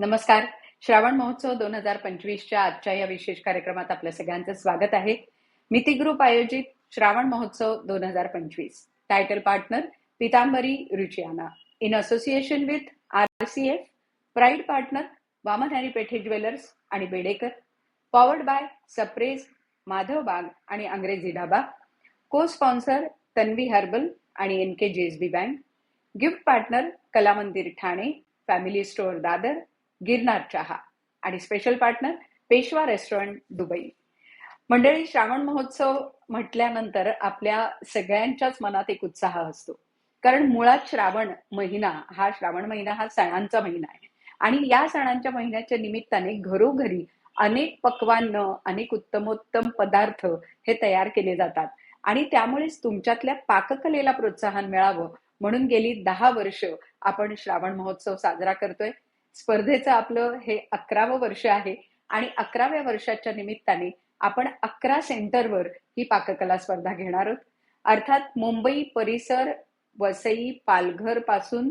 नमस्कार. श्रावण महोत्सव दोन हजार पंचवीसच्या आजच्या या विशेष कार्यक्रमात आपल्या सगळ्यांचं स्वागत आहे. मिती ग्रुप आयोजित श्रावण महोत्सव दोन हजार पंचवीस. Title partner Pitambari Ruchiyana. In association with R C F pride partner Waman Hari Pethe jewellers आणि बेडेकर. पॉवर्ड बाय सप्रेज माधव बाग आणि Angrezi Dhaba. Co sponsor Tanvi herbal आणि N K JSB bank gift partner Kala Mandir Thane. Family store Dadar. Girnar चहा आणि special partner Peshwa restaurant Dubai. मंडळी श्रावण महोत्सव म्हटल्यानंतर आपल्या सगळ्यांच्याच मनात एक उत्साह असतो. कारण मुळात श्रावण महिना हा श्रावण महिना हा सणांचा महिना आहे. आणि या सणांच्या महिन्याच्या निमित्ताने घरोघरी अनेक पक्वान्न अनेक उत्तमोत्तम पदार्थ हे तयार केले जातात. आणि त्यामुळेच तुमच्यातल्या पाककलेला प्रोत्साहन मिळावं म्हणून गेली दहा वर्ष आपण श्रावण महोत्सव साजरा करतोय. स्पर्धेचं आपलं हे अकरावं वर्ष आहे आणि अकराव्या वर्षाच्या निमित्ताने आपण अकरा सेंटरवर ही पाककला स्पर्धा घेणार आहोत. अर्थात मुंबई परिसर वसई पालघरपासून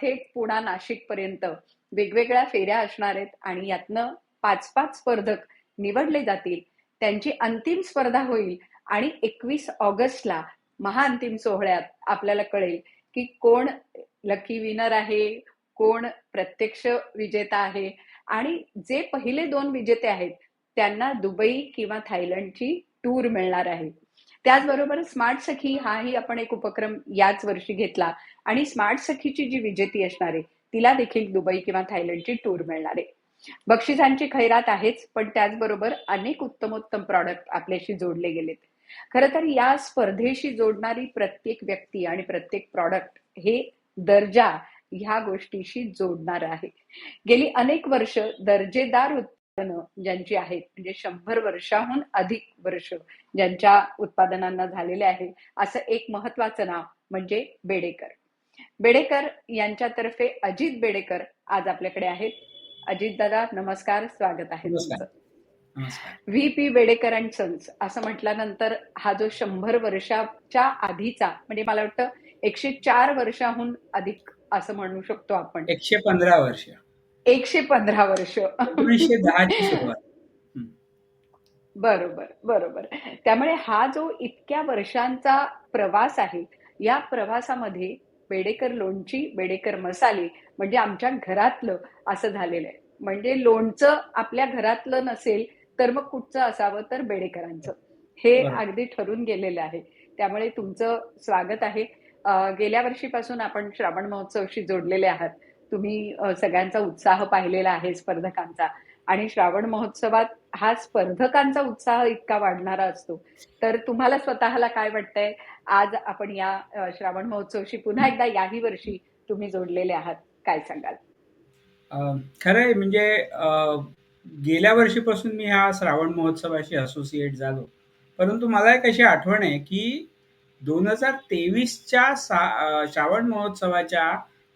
थेट पुणा नाशिक पर्यंत वेगवेगळ्या फेऱ्या असणार आहेत आणि यातनं पाच पाच स्पर्धक निवडले जातील. त्यांची अंतिम स्पर्धा होईल आणि एकवीस ऑगस्टला महाअंतिम सोहळ्यात आपल्याला कळेल की कोण लकी विनर आहे कोण प्रत्यक्ष विजेता आहे आणि जे पहिले दोन विजेते आहेत त्यांना दुबई किंवा थायलंडची टूर मिळणार आहे. त्याचबरोबर स्मार्ट सखी हाही आपण एक उपक्रम याच वर्षी घेतला आणि स्मार्ट सखीची जी विजेती असणार आहे तिला देखील दुबई किंवा थायलंडची टूर मिळणार आहे. बक्षिसांची खैरात आहेच पण त्याचबरोबर अनेक उत्तमोत्तम प्रॉडक्ट आपल्याशी जोडले गेलेत. खर तर या स्पर्धेशी जोडणारी प्रत्येक व्यक्ती आणि प्रत्येक प्रॉडक्ट हे दर्जा ह्या गोष्टीशी जोडणार आहे. गेली अनेक वर्ष दर्जेदार उत्पादनं ज्यांची आहेत म्हणजे शंभर वर्षाहून अधिक वर्ष ज्यांच्या उत्पादनांना झालेले आहे असं एक महत्वाचं नाव म्हणजे बेडेकर. बेडेकर यांच्यातर्फे अजित बेडेकर आज आपल्याकडे आहेत. अजित दादा नमस्कार स्वागत आहे तुमचं. V P Bedekar and sons असं म्हटल्यानंतर हा जो शंभर वर्षाच्या आधीचा म्हणजे मला वाटतं एकशे चार वर्षाहून अधिक असं म्हणू शकतो आपण. एकशे पंधरा वर्ष. एकशे पंधरा वर्ष. एकोणीसशे दहाची सुरुवात. बरोबर बरोबर. त्यामुळे हा जो इतक्या वर्षांचा प्रवास आहे या प्रवासामध्ये बेडेकर लोणची बेडेकर मसाले म्हणजे आमच्या घरातलं असं झालेलं आहे. म्हणजे लोणचं आपल्या घरातलं नसेल तर मग कुठचं असावं? तर बेडेकरांचं हे अगदी ठरून गेलेलं आहे. त्यामुळे तुमचं स्वागत आहे. गेल्या वर्षीपासून आपण श्रावण महोत्सवशी जोडलेले आहात. तुम्ही सगळ्यांचा उत्साह पाहिलेला आहे स्पर्धकांचा. आणि श्रावण महोत्सवात हा स्पर्धकांचा उत्साह इतका वाढणारा असतो. तर तुम्हाला स्वतःला काय वाटतंय? आज आपण या श्रावण महोत्सवशी पुन्हा एकदा याही वर्षी तुम्ही जोडलेले आहात. काय सांगाल? खरंय. म्हणजे गेल्या वर्षीपासून मी ह्या श्रावण महोत्सवाशी असोसिएट झालो. परंतु मला एक अशी आठवण आहे की दोन हजार तेवीसच्या सा श्रावण महोत्सवाच्या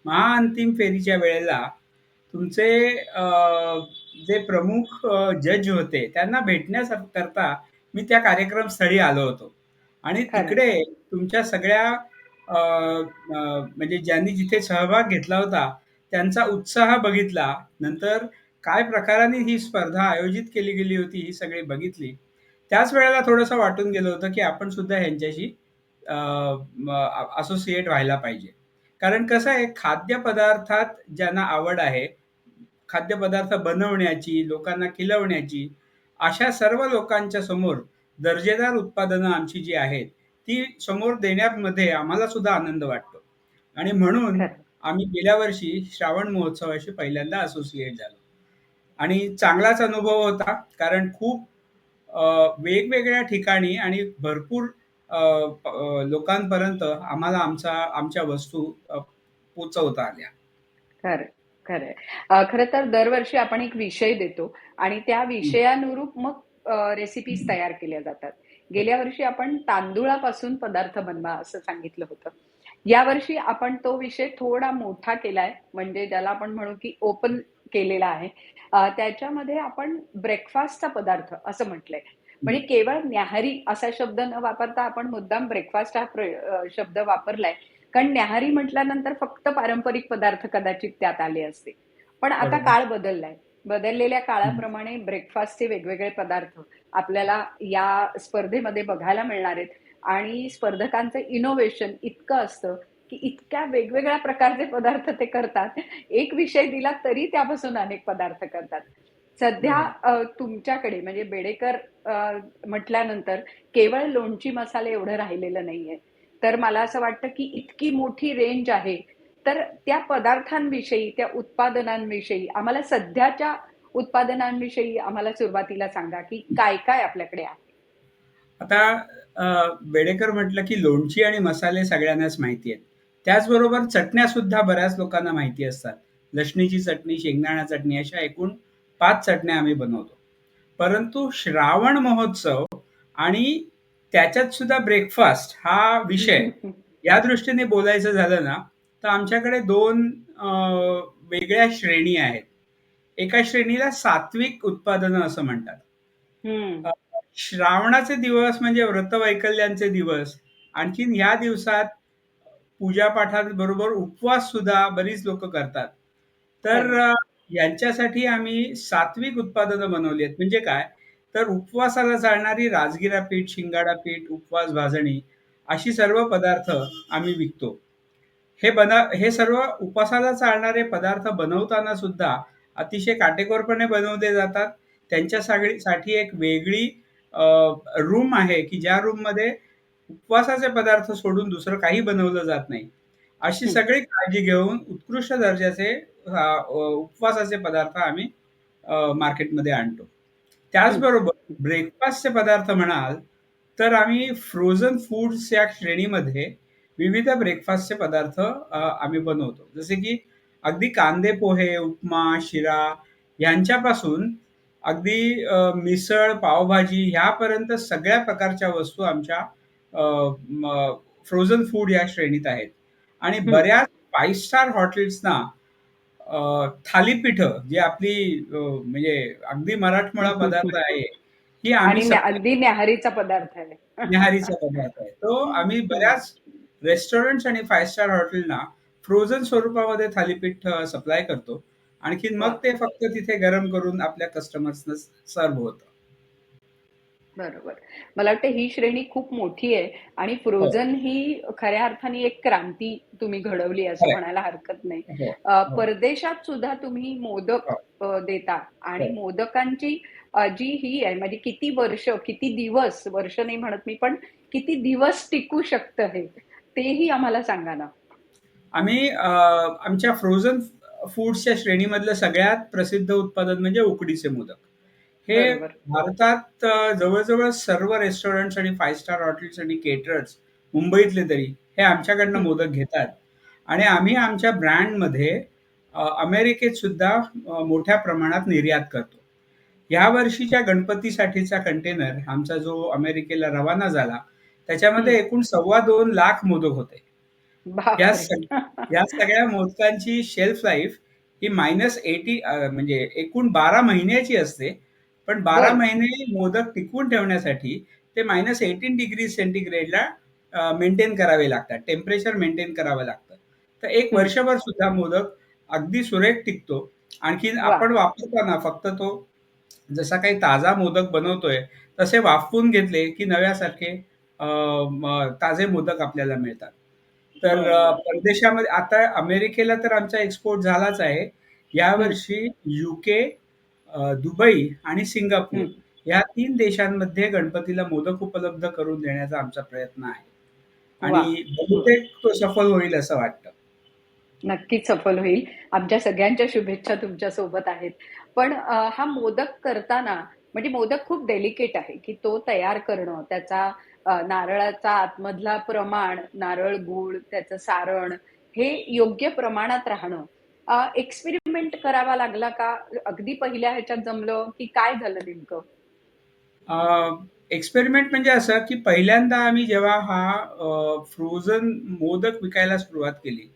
महाअंतिम फेरीच्या वेळेला तुमचे जे प्रमुख जज होते त्यांना भेटण्याकरता मी त्या कार्यक्रमस्थळी आलो होतो. आणि तिकडे तुमच्या सगळ्या म्हणजे ज्यांनी जिथे सहभाग घेतला होता त्यांचा उत्साह बघितला. नंतर काय प्रकाराने ही स्पर्धा आयोजित केली गेली होती ही सगळी बघितली. त्याच वेळेला थोडंसं वाटून गेलं होतं की आपण सुद्धा ह्यांच्याशी असोसिएट व्हायला पाहिजे. कारण कसं आहे खाद्यपदार्थात ज्यांना आवड आहे खाद्यपदार्थ बनवण्याची लोकांना खिलवण्याची अशा सर्व लोकांच्या समोर दर्जेदार उत्पादनं आमची जी आहेत ती समोर देण्यामध्ये आम्हाला सुद्धा आनंद वाटतो. आणि म्हणून आम्ही गेल्या वर्षी श्रावण महोत्सवाशी पहिल्यांदा असोसिएट झालो. आणि चांगलाच अनुभव होता कारण खूप वेगवेगळ्या ठिकाणी आणि भरपूर लोकांपर्यंत आम्हाला आमचा आमच्या वस्तू पोचवता आल्या. खरं खरं. खरं तर दरवर्षी आपण एक विषय देतो आणि त्या विषयानुरूप मग रेसिपीज तयार केल्या जातात. गेल्या वर्षी आपण तांदुळापासून पदार्थ बनवा असं सांगितलं होतं. यावर्षी आपण तो विषय थोडा मोठा केलाय म्हणजे ज्याला आपण म्हणू की ओपन केलेला आहे. त्याच्यामध्ये आपण ब्रेकफास्टचा पदार्थ असं म्हटलंय. म्हणजे केवळ न्याहारी असा शब्द न वापरता आपण मुद्दाम ब्रेकफास्ट हा शब्द वापरलाय कारण न्याहारी म्हटल्यानंतर फक्त पारंपरिक पदार्थ कदाचित त्यात आले असते पण आता. काळ बदललाय. बदललेल्या काळाप्रमाणे ब्रेकफास्टचे वेगवेगळे पदार्थ आपल्याला या स्पर्धेमध्ये बघायला मिळणार आहेत आणि स्पर्धकांचं इनोव्हेशन इतकं असतं की इतक्या वेगवेगळ्या प्रकारचे पदार्थ ते करतात. एक विषय दिला तरी त्यापासून अनेक पदार्थ करतात. सध्या तुमच्याकडे म्हणजे बेडेकर म्हटल्यानंतर केवळ लोणची मसाले एवढं राहिलेलं नाहीये. तर मला असं वाटतं की इतकी मोठी रेंज आहे. तर त्या पदार्थांविषयी, त्या उत्पादनांविषयी आम्हाला सध्याच्या उत्पादनांविषयी आम्हाला सुरुवातीला सांगा की काय-काय आपल्याकडे आहे? आता बेडेकर म्हटलं की लोणची आणि मसाले सगळ्यांनाच माहिती आहेत. त्याचबरोबर चटण्या सुद्धा बऱ्याच लोकांना माहिती असतात. लसणीची चटणी, शेंगदाणा चटणी अशा एकूण 5 चटण्या आम्ही बनवतो. परंतु श्रावण महोत्सव आणि त्याच्यात सुद्धा ब्रेकफास्ट हा विषय या दृष्टीने बोलायचं झालं ना, तर आमच्याकडे 2 अ, वेगळ्या श्रेणी आहेत. एका श्रेणीला सात्विक उत्पादनं असं म्हणतात. हं. श्रावणाचे दिवस म्हणजे व्रतवैकल्यांचे दिवस. आणखीन ह्या दिवसात पूजापाठाबरोबर उपवास सुद्धा बरीच लोकं करतात. तर. अ, यांच्यासाठी आम्ही सात्विक उत्पादनं बनवली आहेत. म्हणजे काय? तर उपवासाला चालणारी राजगिरा पीठ, शिंगाडा पीठ, उपवास भाजणी अशी सर्व पदार्थ आम्ही विकतो. हे बना हे सर्व उपासाला चालणारे पदार्थ बनवताना सुद्धा अतिशय काटेकोरपणे बनवले जातात. त्यांच्या सागळी साठी एक वेगळी रूम आहे की ज्या रूममध्ये उपवासाचे पदार्थ सोडून दुसरं काही बनवलं जात नाही. अशी. सगळी काळजी घेऊन उत्कृष्ट दर्जाचे उपवासाचे पदार्थ आम्ही मार्केटमध्ये आणतो. त्याचबरोबर. ब्रेकफास्टचे पदार्थ म्हणाल, तर आम्ही फ्रोझन फूड्स या श्रेणीमध्ये विविध ब्रेकफास्टचे पदार्थ आम्ही बनवतो. जसे की अगदी कांदे पोहे, उपमा, शिरा यांच्यापासून अगदी मिसळ, पावभाजी ह्यापर्यंत सगळ्या प्रकारच्या वस्तू आमच्या फ्रोझन फूड या श्रेणीत आहेत. आणि. बऱ्याच 5 स्टार हॉटेल्सना थालीपीठं जी आपली म्हणजे अगदी मराठमोळा पदार्थ आहे, ही आम्ही आणि अगदी न्याहारीचा पदार्थ आहे. न्याहारीचा पदार्थ आहे. तो आम्ही. बऱ्याच रेस्टॉरंट्स आणि 5 स्टार हॉटेलना फ्रोझन स्वरूपामध्ये थालीपीठ सप्लाय करतो. आणखीन मग! ते फक्त तिथे गरम करून आपल्या कस्टमर्सना सर्व्ह होतं. बरोबर. मला वाटतं ही श्रेणी खूप मोठी आहे आणि हो. फ्रोझन ही खऱ्या अर्थाने एक क्रांती तुम्ही घडवली असं खरंय. म्हणायला हरकत नाही. हो, हो. परदेशात सुद्धा तुम्ही मोदक हो. देता आणि हो. मोदकांची जी ही आहे म्हणजे किती वर्ष, किती दिवस, वर्ष नाही म्हणत मी, पण किती दिवस टिकू शकतं हे, तेही आम्हाला सांगा ना? आम्ही आमच्या फ्रोझन फूड्सच्या श्रेणीमधलं सगळ्यात प्रसिद्ध उत्पादन म्हणजे उकडीचे मोदक. हे बरोबर. भारतात अ, जवळ-जवळ सर्व रेस्टॉरंट्स आणि 5 स्टार हॉटेल्स आणि केटरर्स मुंबईतले तरी हे आमच्याकडनं हं. मोदक घेतात. आणि आम्ही आमच्या ब्रँडमध्ये अ, अमेरिकेत सुद्धा अ, मोठ्या प्रमाणात निर्यात करतो. या वर्षीच्या गणपतीसाठीचा कंटेनर आमचा जो अमेरिकेला रवाना झाला, त्याच्यामध्ये हं. एकूण 2.25 लाख मोदक होते. या बापरे! सग या सगळ्या मोदकांची शेल्फ लाईफ ही -80 अ, म्हणजे एकूण 12 महिन्याची असते. पण 12 बरं. महिने मोदक टिकवून ठेवण्यासाठी ते -18 डिग्री सेंटिग्रेडला मेंटेन करावे लागतात. टेम्परेचर मेंटेन करावं लागतं. तर 1 हं. वर्षभर सुद्धा मोदक अगदी सुरेख टिकतो. आणखीन वाह! आपण वापरताना फक्त तो जसा काही ताजा मोदक बनवतोय, तसे वाफवून घेतले की नव्यासारखे अ, म ताजे मोदक आपल्याला मिळतात. तर अ. परदेशामध्ये आता अमेरिकेला तर आमचा एक्सपोर्ट झालाच आहे. हं. यावर्षी यूके, अ, दुबई आणि सिंगापूर हं. या 3 देशांमध्ये गणपतीला मोदक उपलब्ध करून देण्याचा आमचा प्रयत्न आहे. वाह! आणि हं. बहुतेक तो सफल होईल असं वाटतं. नक्कीच सफल होईल. आमच्या सगळ्यांच्या शुभेच्छा तुमच्यासोबत आहेत. पण अ, हा मोदक करताना म्हणजे मोदक खूप डेलिकेट आहे, की तो तयार करणं, त्याचा अ, नारळाचा आतमधला प्रमाण, नारळ, गूळ, त्याचं सारण हे योग्य प्रमाणात राहणं. एक्सपेरिमेंट करावा लागला का? अगदी पहिल्या ह्याच्यात जमलं, की काय झालं नेमकं? एक्सपेरिमेंट म्हणजे असं, की पहिल्यांदा आम्ही जेव्हा हा फ्रोझन मोदक विकायला सुरुवात केली.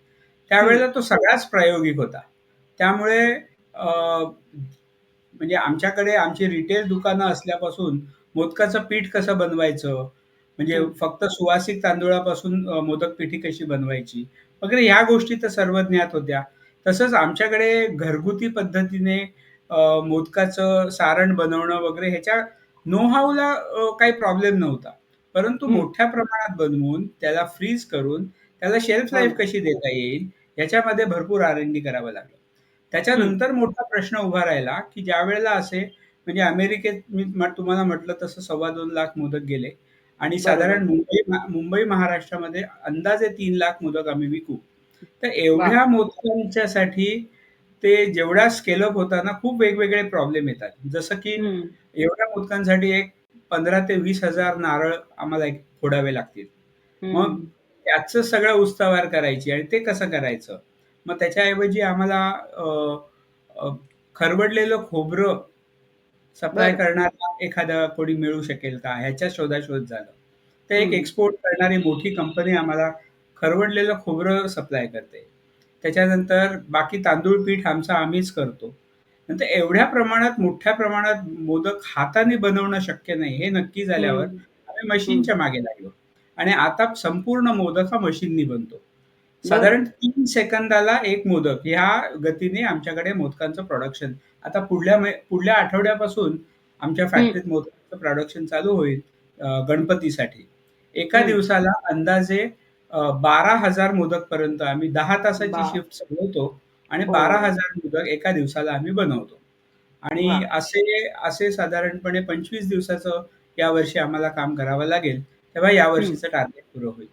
त्यावेळेला तो सगळाच प्रायोगिक होता. त्यामुळे म्हणजे आमच्याकडे आमची रिटेल दुकानं असल्यापासून मोदकाचं पीठ कसं बनवायचं, म्हणजे. फक्त सुवासिक तांदूळापासून मोदक पिठी कशी बनवायची वगैरे ह्या गोष्टी तर सर्व ज्ञात होत्या. तसंच आमच्याकडे घरगुती पद्धतीने अ, मोदकाचं सारण बनवणं वगैरे ह्याच्या नो हाऊला अ, काही प्रॉब्लेम नव्हता. परंतु हं. मोठ्या प्रमाणात बनवून, त्याला फ्रीज करून, त्याला शेल्फ लाईफ हो. कशी देता येईल, याच्यामध्ये भरपूर आर-एन-डी करावं लागलं. हं. त्याच्यानंतर मोठा प्रश्न उभा राहिला, की ज्यावेळेला असे म्हणजे अमेरिकेत मी तुम्हाला म्हटलं तसं 2.25 लाख मोदक गेले आणि साधारण. मुंबई मुंबई महाराष्ट्रामध्ये अंदाजे 3 लाख मोदक आम्ही विकू. तर वाह! एवढ्या मोदकांच्यासाठी ते जेवढा स्केल अप होता ना, खूप वेगवेगळे प्रॉब्लेम येतात. जसं की हं. एवढ्या मोदकांसाठी एक 15 ते 20,000 नारळ आम्हाला एक फोडावे लागतील. मग हं. त्याचं सगळं उस्तावार करायची आणि ते कसं करायचं? मग त्याच्याऐवजी आम्हाला अ, अ, खरवडलेलं खोबरं सप्लाय बरं. करणारा एखादा कोणी मिळू शकेल का? ह्याच्या शोधाशोध झालं. तर एक हं. एक्सपोर्ट करणारी मोठी कंपनी आम्हाला खरवडलेलं खोबरं सप्लाय करते. त्याच्यानंतर बाकी तांदूळ पीठ आमचं आम्हीच करतो. नंतर एवढ्या प्रमाणात, मोठ्या प्रमाणात मोदक हाताने बनवणं शक्य नाही, हे नक्की झाल्यावर. आम्ही. मशीनच्या मागे लागलो आणि आता संपूर्ण मोदक हा मशीननी बनतो. साधारण. 3 सेकंदाला 1 मोदक ह्या गतीने आमच्याकडे मोदकांचं प्रोडक्शन आता पुढल्या पुढल्या आठवड्यापासून आमच्या. फॅक्टरीत मोदकाचं प्रोडक्शन चालू होईल गणपतीसाठी. एका. दिवसाला अंदाजे अ, 12,000 मोदकपर्यंत आम्ही 10 तासाची वाह! शिफ्ट चालवतो आणि हो. 12,000 मोदक एका दिवसाला आम्ही बनवतो. आणि वाह! असे असे साधारणपणे 25 दिवसाचं यावर्षी आम्हाला काम करावं लागेल. तेव्हा हं. यावर्षीचं टार्गेट पुरं होईल.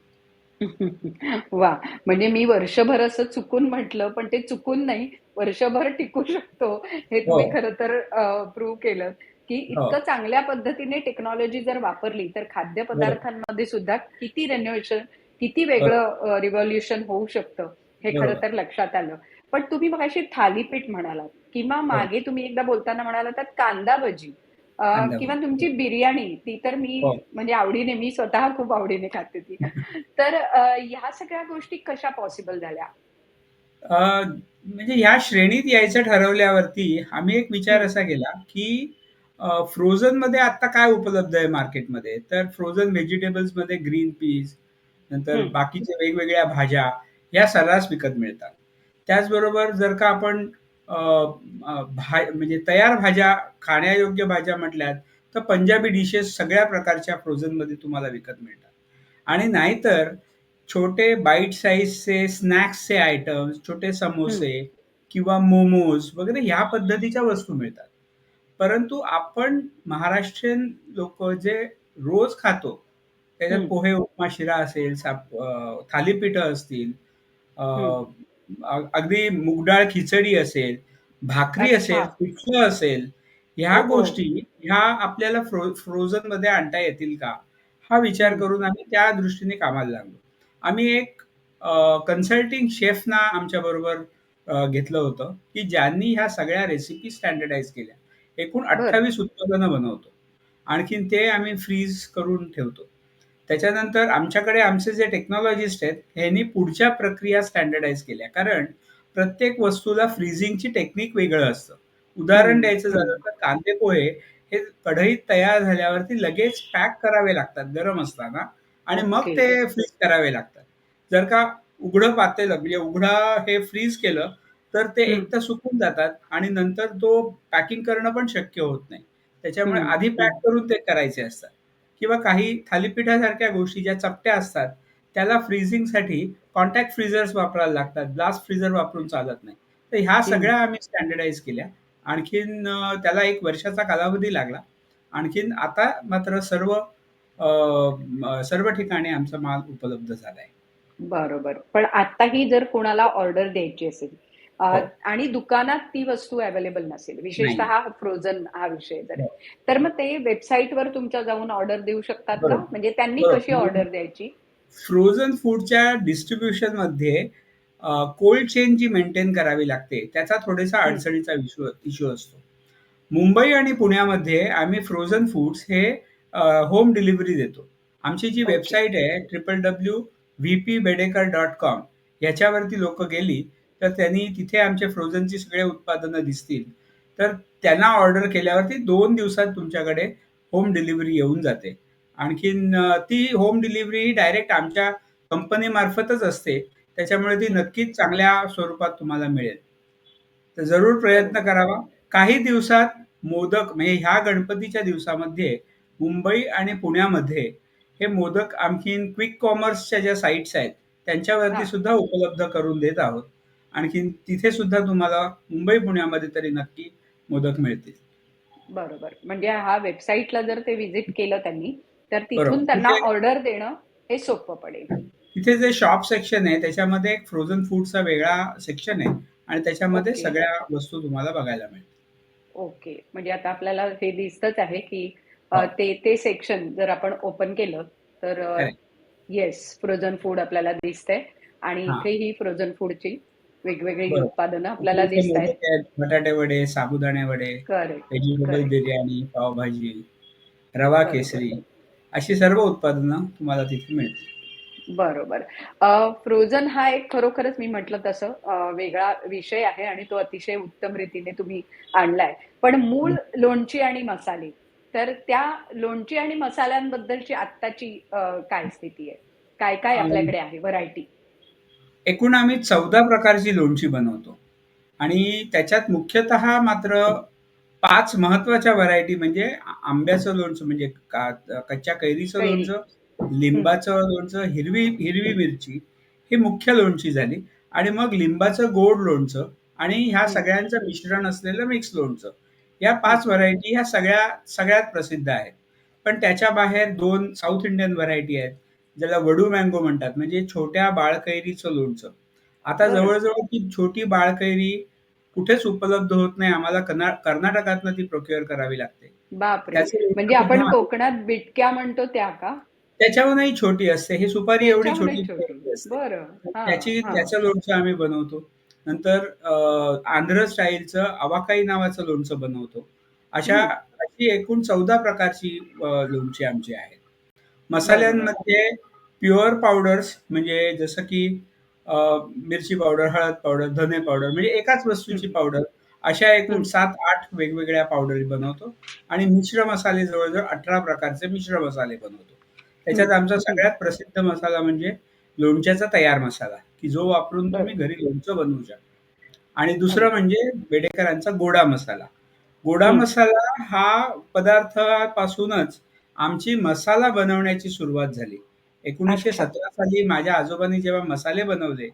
वाह! म्हणजे मी वर्षभर असं चुकून म्हटलं, पण ते चुकून नाही, वर्षभर टिकू शकतो, हे हो. तुम्ही खरं तर अ, प्रूव्ह केलं, की हो. इतकं चांगल्या पद्धतीने टेक्नॉलॉजी जर वापरली, तर बरोबर. खाद्यपदार्थांमध्ये सुद्धा किती रिनोव्हेशन, किती. वेगळं रिव्होल्यूशन होऊ शकतं, हे खरं. तर लक्षात आलं. पण तुम्ही मगाशी थालीपीठ म्हणालात किंवा हो. मागे तुम्ही एकदा बोलताना म्हणालात त्यात कांदा भजी किंवा. तुमची बिर्याणी, ती तर मी हो. म्हणजे आवडीने मी स्वतः खूप आवडीने खाते ती. तर ह्या सगळ्या गोष्टी कशा पॉसिबल झाल्या? म्हणजे ह्या श्रेणीत यायचं ठरवल्यावरती आम्ही एक विचार. असा केला, की अ, फ्रोझनमध्ये आता काय उपलब्ध आहे मार्केटमध्ये? तर फ्रोझन व्हेजिटेबल्समध्ये ग्रीन पीस, नंतर. बाकीच्या वेगवेगळ्या भाज्या, ह्या सर्रास विकत मिळतात. त्याचबरोबर जर का आपण अ, अ, भा म्हणजे तयार भाज्या, खाण्यायोग्य भाज्या म्हटल्यात, तर पंजाबी डिशेस सगळ्या प्रकारच्या फ्रोझनमध्ये तुम्हाला विकत मिळतात. आणि नाहीतर छोटे बाईट साइजचे स्नॅक्सचे आयटम्स, छोटे हं. समोसे किंवा मोमोज वगैरे ह्या पद्धतीच्या वस्तू मिळतात. परंतु आपण महाराष्ट्रीयन लोकं जे रोज खातो, त्याच्यात हं. पोहे, उपमा, शिरा असेल, साप अ, थालीपीठं असतील, अ, हं. अ, अगदी मूगडाळ खिचडी असेल, भाकरी असेल, अच्छा. पिठलं असेल, ह्या ओहो! गोष्टी ह्या आपल्याला फ्रो फ्रोझनमध्ये आणता येतील का? हा विचार हं. करून आम्ही त्या दृष्टीने कामाला लागलो. आम्ही एक अ, कन्सल्टिंग शेफना आमच्याबरोबर अ, घेतलं होतं, की ज्यांनी ह्या सगळ्या रेसिपी स्टँडर्डाइज केल्या. एकूण बरं. 28 उत्पादनं बनवतो. आणखीन ते आम्ही फ्रीज करून ठेवतो. त्याच्यानंतर आमच्याकडे आमचे जे टेक्नॉलॉजिस्ट आहेत, ह्यांनी पुढच्या प्रक्रिया स्टँडर्डाइज केल्या. कारण प्रत्येक वस्तूला फ्रीझिंगची टेक्निक वेगळं असतं. उदाहरण. द्यायचं झालं. तर कांदे पोहे हे कढईत तयार झाल्यावरती लगेच पॅक करावे लागतात गरम असताना आणि मग. ते फ्रीज करावे लागतात. जर का उघडं पातेलं म्हणजे उघडा हे फ्रीज केलं, तर ते हं. एकतर सुकून जातात आणि नंतर तो पॅकिंग करणं पण शक्य होत नाही. त्याच्यामुळे. आधी पॅक. करून ते करायचे असतात. किंवा काही थालीपीठासारख्या गोष्टी ज्या चपट्या असतात, त्याला फ्रीझिंगसाठी कॉन्टॅक्ट फ्रीझर्स वापरायला लागतात. ग्लास फ्रीझर वापरून चालत नाही. तर ह्या. सगळ्या आम्ही स्टँडर्डाइज केल्या. आणखीन त्याला 1 वर्षाचा कालावधी लागला. आणखीन आता मात्र सर्व सर्व ठिकाणी आमचा माल उपलब्ध झालाय. बरोबर. पण आत्ताही जर कोणाला ऑर्डर द्यायची असेल. आणि दुकानात ती वस्तू अवेलेबल नसेल. विशेषतः फ्रोझन हा विषय जर हो. तर मग ते वेबसाईटवर तुमच्या जाऊन ऑर्डर देऊ शकतात का? म्हणजे त्यांनी. कशी ऑर्डर द्यायची? फ्रोझन फूडच्या डिस्ट्रिब्युशनमध्ये अ, कोल्ड चेन जी मेंटेन करावी लागते, त्याचा थोडासा हं. अडचणीचा इश्यू असतो. मुंबई आणि पुण्यामध्ये आम्ही फ्रोझन फूड्स हे होम डिलिव्हरी देतो. आमची जी. वेबसाईट आहे www.vpbedeकर.com ह्याच्यावरती लोकं गेली, तर त्यांनी तिथे आमचे फ्रोझनची सगळे उत्पादनं दिसतील. तर त्यांना ऑर्डर केल्यावरती 2 दिवसात तुमच्याकडे होम डिलिव्हरी येऊन जाते. आणखीन ती होम डिलिव्हरी डायरेक्ट आमच्या कंपनीमार्फतच असते. त्याच्यामुळे ती नक्कीच चांगल्या स्वरूपात तुम्हाला मिळेल. तर जरूर प्रयत्न करावा. काही दिवसात मोदक म्हणजे ह्या गणपतीच्या दिवसामध्ये मुंबई आणि पुण्यामध्ये हे मोदक आणखीन क्विक कॉमर्सच्या ज्या साइट्स आहेत, त्यांच्यावरती. सुद्धा उपलब्ध करून देत आहोत. आणखीन तिथे सुद्धा तुम्हाला मुंबई, पुण्यामध्ये तरी नक्की मोदक मिळतील. बरोबर. म्हणजे हा वेबसाईटला जर ते व्हिजिट केलं त्यांनी, तर तिथून. त्यांना ऑर्डर देणं हे सोपं पडेल. तिथे जे शॉप सेक्शन आहे त्याच्यामध्ये एक फ्रोझन फूडचा वेगळा सेक्शन आहे आणि त्याच्यामध्ये. सगळ्या वस्तू तुम्हाला बघायला मिळतील. ओके. म्हणजे आता आपल्याला हे दिसतच आहे, की हो. ते ते सेक्शन जर आपण ओपन केलं तर. येस फ्रोझन फूड आपल्याला दिसतंय आणि हां. इथेही फ्रोझन फूडची वेगवेगळी बरोबर. उत्पादनं आपल्याला. मोदक आहेत, बटाटे वडे, साबुदाणे वडे, correct, vegetable correct. Biryani, pavbhaji, रवा बरोबर. केसरी अशी सर्व उत्पादनं तुम्हाला तिथे मिळतील. बरोबर. अ, फ्रोझन हा एक खरोखरच मी म्हटलं तसं अ, वेगळा विषय आहे आणि तो अतिशय उत्तम रीतीने तुम्ही आणलाय. पण मूळ हं. लोणची आणि मसाले, तर त्या लोणची आणि मसाल्यांबद्दलची आत्ताची अ, काय स्थिती आहे? काय-काय आपल्याकडे आहे व्हरायटी? एकूण आम्ही 14 प्रकारची लोणची बनवतो आणि त्याच्यात मुख्यतः मात्र 5 महत्त्वाच्या व्हरायटी म्हणजे आ आंब्याचं लोणचं म्हणजे का कच्च्या कैरीचं कैरी. लोणचं, हं. लिंबाचं लोणचं, हिरवी हिरवी मिरची ही मुख्य लोणची झाली आणि मग लिंबाचं गोड लोणचं आणि ह्या हं. सगळ्यांचं मिश्रण असलेलं मिक्स लोणचं. या हं. 5 व्हरायटी ह्या सगळ्या सगळ्यात प्रसिद्ध आहेत. पण त्याच्या बाहेर 2 साउथ इंडियन व्हरायटी आहेत. ज्याला वडू मँगो म्हणतात म्हणजे छोट्या बाळकैरीचं लोणचं. आता. जवळ-जवळ ती छोटी बाळकैरी कुठेच उपलब्ध होत नाही. आम्हाला कर्नाटकातनं ती प्रोक्युअर करावी लागते. बापरे! म्हणजे आपण सुद्धा कोकणात बिटक्या म्हणतो त्या का? त्याच्याहूनही छोटी असते. ही सुपारी एवढी छोटी असते. बरं. त्याची. त्याचं लोणचं आम्ही बनवतो. नंतर आंध्र स्टाईलचं अवाकाई नावाचं लोणचं बनवतो. अशा. अशी एकूण 14 प्रकारची लोणची आमची आहेत. मसाल्यांमध्ये प्युअर पावडर्स म्हणजे जसं की अ, मिरची पावडर, हळद पावडर, धने पावडर म्हणजे एकाच वस्तूची हं. पावडर अशा एकूण हं. 7-8 वेगवेगळ्या पावडरी बनवतो आणि मिश्र मसाले जवळ-जवळ 18 प्रकारचे मिश्र मसाले बनवतो. त्याच्यात हं. आमचा हं. सगळ्यात प्रसिद्ध मसाला म्हणजे लोणच्याचा तयार मसाला, की जो वापरून तुम्ही बरं. घरी लोणचं बनवू शकता. आणि दुसरं. म्हणजे बेडेकरांचा गोडा मसाला. गोडा हं. मसाला हा पदार्थापासूनच आमची मसाला बनवण्याची सुरुवात झाली. अच्छा. 1917 साली माझ्या आजोबांनी जेव्हा मसाले बनवले,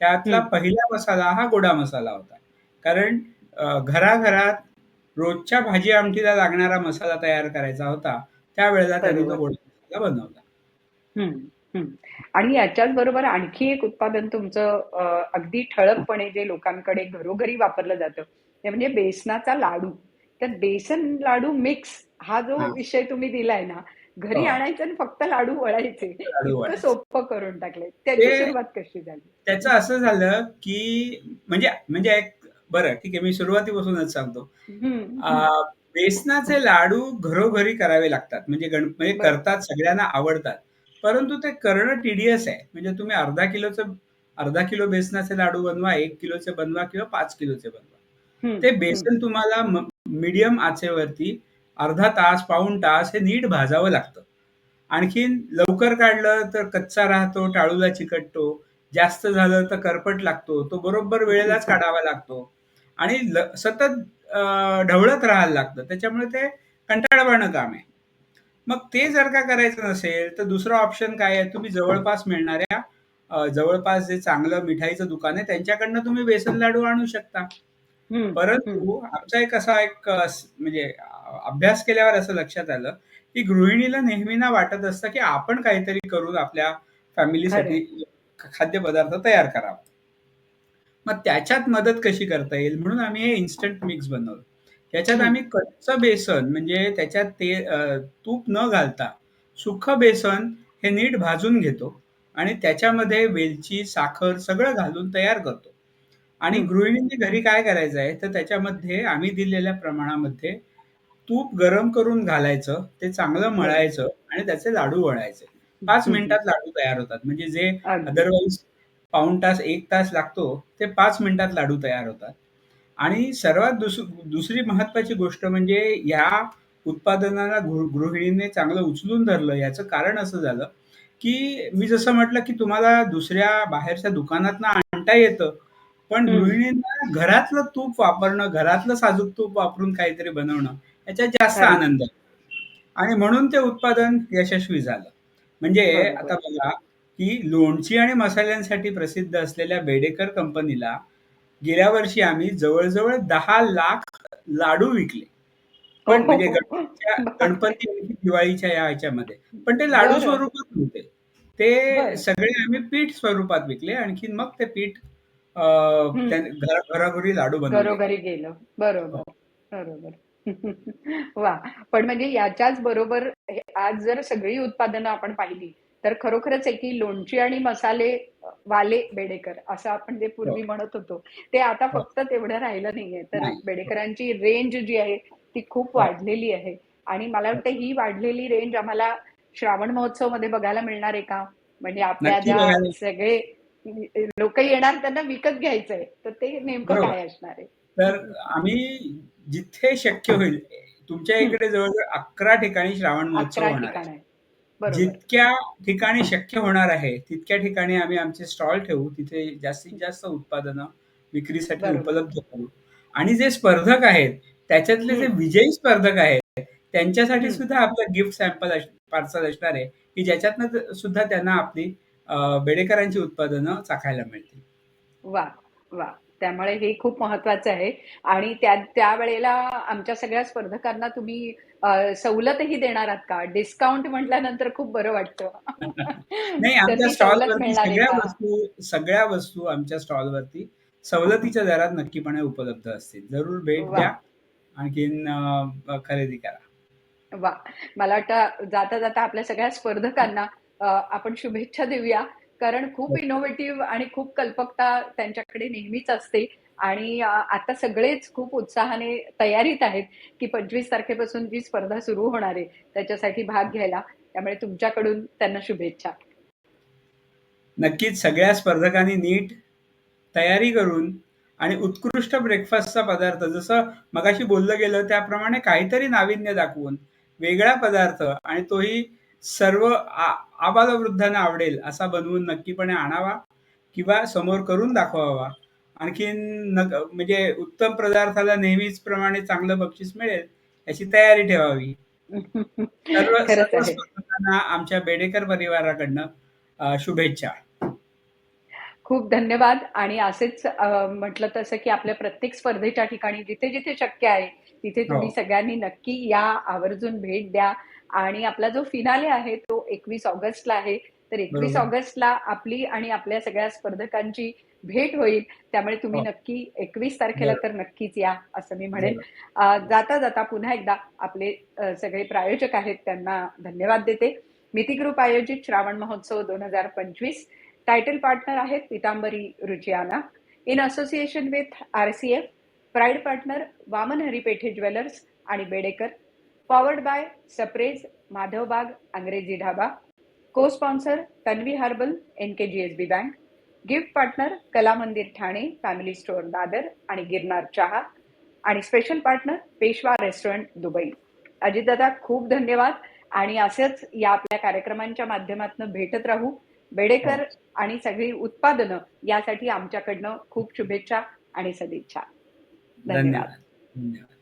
त्यातला हं. पहिला मसाला हा गोडा मसाला होता. कारण अ, घराघरात रोजच्या भाजी आमटीला लागणारा मसाला तयार करायचा होता. त्यावेळेला त्यांनी तो बरोबर. गोडा मसाला बनवला. हं, हं. आणि याच्याच बरोबर आणखी एक उत्पादन तुमचं अ, अगदी ठळकपणे जे लोकांकडे घरोघरी वापरलं जातं, ते म्हणजे बेसनाचा लाडू. तर बेसन लाडू मिक्स हा जो हां. विषय तुम्ही दिलाय ना, घरी हो. आणायचं आणि फक्त लाडू वळायचे. सोपं करून टाकलंय. त्याची सुरुवात कशी झाली? त्याचं असं झालं, की म्हणजे म्हणजे एक बरं ठीक आहे, मी सुरुवातीपासूनच सांगतो. बेसनाचे लाडू घरोघरी करावे लागतात. म्हणजे गण म्हणजे. करतात, सगळ्यांना आवडतात. परंतु ते करणं टिडियस आहे. म्हणजे तुम्ही अर्धा किलोचं अर्धा किलो बेसनाचे लाडू बनवा, 1 किलोचे बनवा किंवा 5 किलोचे बनवा. ते. बेसन तुम्हाला मीडियम आचेवरती अर्धा तास, पाऊण तास हे नीट भाजावं लागतं. आणखीन लवकर काढलं तर कच्चा राहतो, टाळूला चिकटतो. जास्त झालं तर करपट लागतो. तो बरोबर वेळेलाच काढावा लागतो आणि ल सतत ढवळत राहायला लागतं. त्याच्यामुळे ते कंटाळवाणं काम आहे. मग ते जर का करायचं नसेल, तर दुसरं ऑप्शन काय आहे, तुम्ही जवळपास मिळणाऱ्या जवळपास जे चांगलं मिठाईचं दुकान आहे, त्यांच्याकडनं तुम्ही बेसन लाडू आणू शकता. परंतु आमचा एक असा एक म्हणजे अभ्यास केल्यावर असं लक्षात आलं, की गृहिणीला नेहमीना वाटत असतं, की आपण काहीतरी करून आपल्या फॅमिलीसाठी. खाद्यपदार्थ तयार करावा. मग त्याच्यात मदत कशी करता येईल म्हणून आम्ही हे इन्स्टंट मिक्स बनवलं. त्याच्यात. आम्ही कच्चं बेसन म्हणजे त्याच्यात ते तूप न घालता सुक्कं बेसन हे नीट भाजून घेतो आणि त्याच्यामध्ये वेलची, साखर सगळं घालून तयार करतो. आणि. गृहिणींनी घरी काय करायचं आहे, तर त्याच्यामध्ये आम्ही दिलेल्या प्रमाणामध्ये तूप गरम करून घालायचं, ते चांगलं बरं. मळायचं आणि त्याचे लाडू वळायचे. 5 हं, हं. मिनिटात लाडू तयार होतात. म्हणजे जे अगदी. अदरवाईज पाऊण तास, 1 तास लागतो, ते 5 मिनिटात लाडू तयार होतात. आणि सर्वात दुस दुसरी महत्त्वाची गोष्ट म्हणजे या उत्पादनाला गृहिणींनी चांगलं उचलून धरलं. याचं कारण असं झालं, की मी जसं म्हटलं की तुम्हाला दुसऱ्या बाहेरच्या दुकानातनं आणता येतं पण. गृहिणींना घरातलं तूप वापरणं घरातलं साजूक तूप वापरून काहीतरी बनवणं याच्यात जास्त. आनंद आणि म्हणून ते उत्पादन यशस्वी झालं म्हणजे. आता बघा की लोणची आणि मसाल्यांसाठी प्रसिद्ध असलेल्या बेडेकर कंपनीला गेल्या वर्षी आम्ही जवळजवळ दहा लाख लाडू विकले पण हो, म्हणजे हो. गणपतीच्या बापरे. गणपती आणि दिवाळीच्या या ह्याच्यामध्ये पण ते लाडू. स्वरूपात नव्हते ते. सगळे आम्ही पीठ स्वरूपात विकले आणखीन मग ते पीठ घरोघरी लाडू बनवले घरोघरी गेलं बरोबर हो. बरोबर वा पण म्हणजे याच्याच बरोबर हे- आज जर सगळी उत्पादनं आपण पाहिली तर खरोखरच आहे की लोणची आणि मसाले वाले बेडेकर असं आपण ते पूर्वी हो. म्हणत होतो ते आता हो. फक्त तेवढं राहिलं नाहीये तर नाही. बेडेकरांची रेंज जी आहे ती खूप हो. वाढलेली आहे आणि मला वाटतं ही वाढलेली रेंज आम्हाला श्रावण महोत्सवमध्ये बघायला मिळणार आहे का म्हणजे आपल्या नक्की ज्या बघायला. सगळे लोक येणार त्यांना विकत घ्यायचंय तर ते नेमकं बरोबर. काय असणार आहे तर आम्ही जिथे शक्य होईल तुमच्या इकडे जवळजवळ अकरा ठिकाणी श्रावण महोत्सव होणार ठिकाण आहे. बरोबर. जितक्या ठिकाणी शक्य होणार आहे तितक्या ठिकाणी आम्ही आमचे स्टॉल ठेवू तिथे जास्तीत जास्त उत्पादनं विक्रीसाठी बरोबर. उपलब्ध करू. आणि जे स्पर्धक आहेत त्याच्यातले जे. विजयी स्पर्धक आहेत त्यांच्यासाठी. सुद्धा आपलं गिफ्ट सॅम्पल पार्सल असणार आहे की ज्याच्यातनं सुद्धा त्यांना आपली अं, बेडेकरांची उत्पादनं चाखायला मिळतील. वा वा. त्यामुळे हे खूप महत्वाचं आहे. आणि त्या त्यावेळेला आमच्या सगळ्या स्पर्धकांना तुम्ही सवलतही देणार आहात का? डिस्काउंट म्हटल्यानंतर खूप बरं वाटतं. नाही आमच्या स्टॉलवरती सगळ्या? वस्तू सगळ्या वस्तू आमच्या स्टॉलवरती सवलतीच्या दरात नक्कीपणे उपलब्ध असतील. जरूर भेट. द्या. आणखीन खरेदी करा. वा. मला वाटतं जाता जाता आपल्या सगळ्या स्पर्धकांना आपण शुभेच्छा देऊया. कारण खूप. इनोव्हेटिव्ह आणि खूप कल्पकता त्यांच्याकडे नेहमीच असते. आणि आता सगळेच खूप उत्साहाने तयारीत आहेत की पंचवीस तारखेपासून जी स्पर्धा सुरू होणार आहे त्याच्यासाठी भाग घ्यायला. त्यामुळे तुमच्याकडून त्यांना शुभेच्छा. नक्कीच सगळ्या स्पर्धकांनी नीट तयारी करून आणि उत्कृष्ट ब्रेकफास्टचा पदार्थ जसं मगाशी बोललं गेलं त्याप्रमाणे काहीतरी नाविन्य दाखवून वेगळा पदार्थ आणि तोही सर्व आ- आबालवृद्धांना आवडेल असा बनवून नक्कीपणे आणावा किंवा समोर करून दाखवावा. आणखीन नक म्हणजे उत्तम पदार्थाला नेहमीच प्रमाणे चांगलं बक्षीस मिळेल याची तयारी ठेवावी. सर्व स्पर्धकांना आमच्या बेडेकर परिवाराकडनं शुभेच्छा. खूप धन्यवाद. आणि असेच म्हटलं तसं की आपल्या प्रत्येक स्पर्धेच्या ठिकाणी जिथे जिथे शक्य आहे तिथे तुम्ही हो. सगळ्यांनी नक्की या आवर्जून भेट द्या. आणि आपला जो फिनाले आहे तो एकवीस ऑगस्टला आहे. तर एकवीस. ऑगस्टला आपली आणि आपल्या सगळ्या स्पर्धकांची भेट होईल. त्यामुळे तुम्ही हो. नक्की एकवीस तारखेला. तर नक्कीच या असं मी म्हणेन. जाता जाता पुन्हा एकदा आपले सगळे प्रायोजक आहेत त्यांना धन्यवाद देते. मिती ग्रुप आयोजित श्रावण महोत्सव दोन हजार पंचवीस. टायटल पार्टनर आहेत Pitambari Ruchiyana in association with RCF pride partner Waman Haripethe jewellers आणि Bedekar. Powered by Sapre's Madhavbaug Angrezi Dhaba co sponsor Tanvi herbal N K G S B bank gift partner Kala Mandir Thane family store Dadar आणि गिरनार चहा आणि special partner Peshwa restaurant Dubai Ajitdada खूप धन्यवाद. आणि असंच या आपल्या कार्यक्रमांच्या माध्यमातून भेटत राहू. बेडेकर आणि सगळी उत्पादनं यासाठी आमच्याकडनं खूप शुभेच्छा आणि सदिच्छा. धन्यवाद. धन्यवाद.